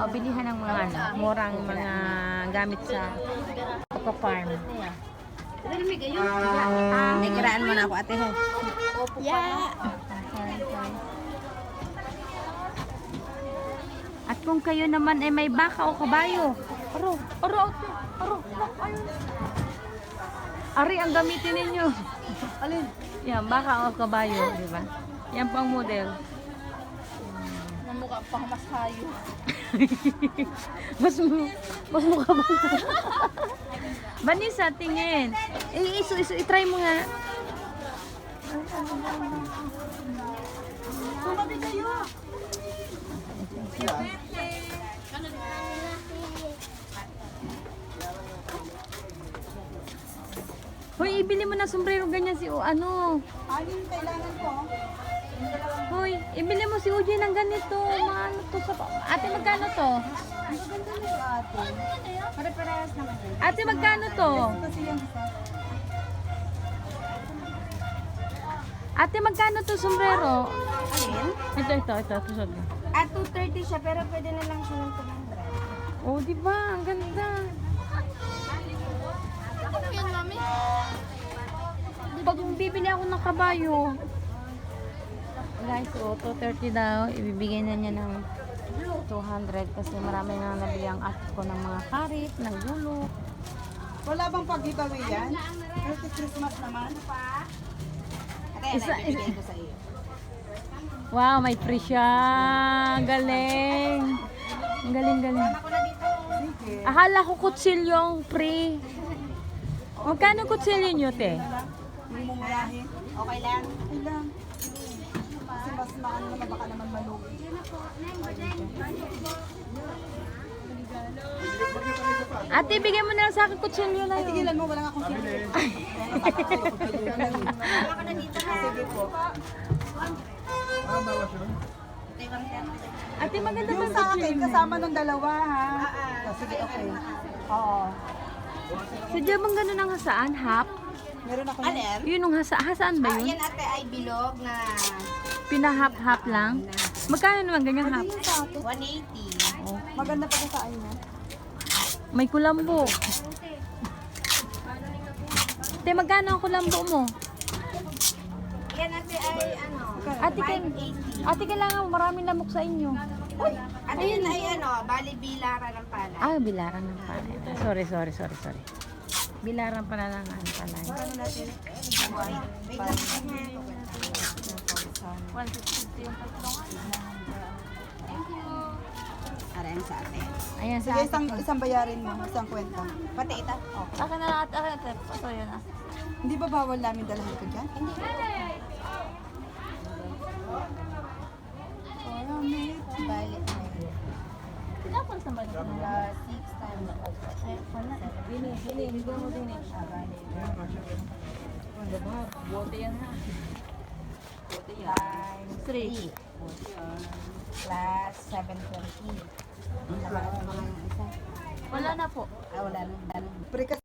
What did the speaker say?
O, bilihan ng mga ano, murang mga gamit sa Coco Farm. May kiraan mo na ako, ate. Yeah. At kung kayo naman ay may baka o kabayo, aro, aro, aro, ayun. Ari ang gamitin ninyo. Alin? Yan, baka o kabayo, di ba? Yan pang model. Namukha pang mas hayo. mas mo, mas mukha ba? Vanessa, tingin. Eh, iso, iso, itry mo nga. Tumabi kayo. Hoy, ibili mo na sombrero ganyan si o ano. Alin kailangan ko? Hoy, ibili mo si UJ ng ganito. Maano to sa... Ate, magkano to? Ang ganda nito, ate. Pare-parehas naman yun. Ate, magkano to? Kasi yung isa. Ate, magkano to sombrero? Alin? Ito, ito, ito. ito, ito. At 230 siya, pero pwede na lang siya ng 200. Oh, di ba? Ang ganda. Ano? Pag bibili ako ng kabayo. Guys, oh, 230 daw. Ibibigay na niya ng 200 kasi marami na nabili ang ate ko ng mga karit, ng gulo. Wala bang pag-giveaway yan? Merry Christmas naman. Ate, Isa- ibibigay ko sa iyo. Wow, may free siya. Galing. Ang galing, galing. Akala ko kutsilyo ang free. Magkano kutsilyo nyo, te? Hindi mo murahin. Okay lang? Okay lang. Maano naman baka naman malugi. Ate, bigyan mo na lang sa akin kutsilyo na Ay, yun. tigilan mo, wala nga akong sili. Wala ka na dito ha. Sige po. Ate, maganda ba Yung sa akin, kasama ng dalawa ha. Oh, sige, okay. Oo. Sadya bang ganun ang hasaan? Half? Meron ako Ano yan. yan? Yun ang hasa hasaan ba Ah, yun? yan ate ay bilog na Pinahap-hap lang? Magkano naman ganyan? Yung akin. 180. Maganda pa sa niya. May kulambo. Te, magkano ang kulambo mo? Yan ate ay ano, Ate, 580. ate kailangan maraming lamok sa inyo. Ate yan ay ano, bali bilara ng palay. Ah, bilaran ng palay. Sorry, sorry, sorry, sorry. Bilaran pala ng palay. Ano natin? Wait lang ate. 150 yung tatlong. Sa atin. Ayan sa Sige, atin. isang, isang bayarin mo, isang kwenta. Pati ito. Oh. Akin na lang, ate, akin. Ito yun ah. Hindi ba bawal namin dalhin ko dyan? Hindi. Oh, mate. Bali. Pinapal sa balik mo. Uh, 6 times. Ay, wala. Bini, bini, hindi mo din eh. Ano ba? Bote yan ha. Times 3. 3. Plus 720. Nakalap mo nga yung isa. Wala na po. Ah, wala dalawa. Pre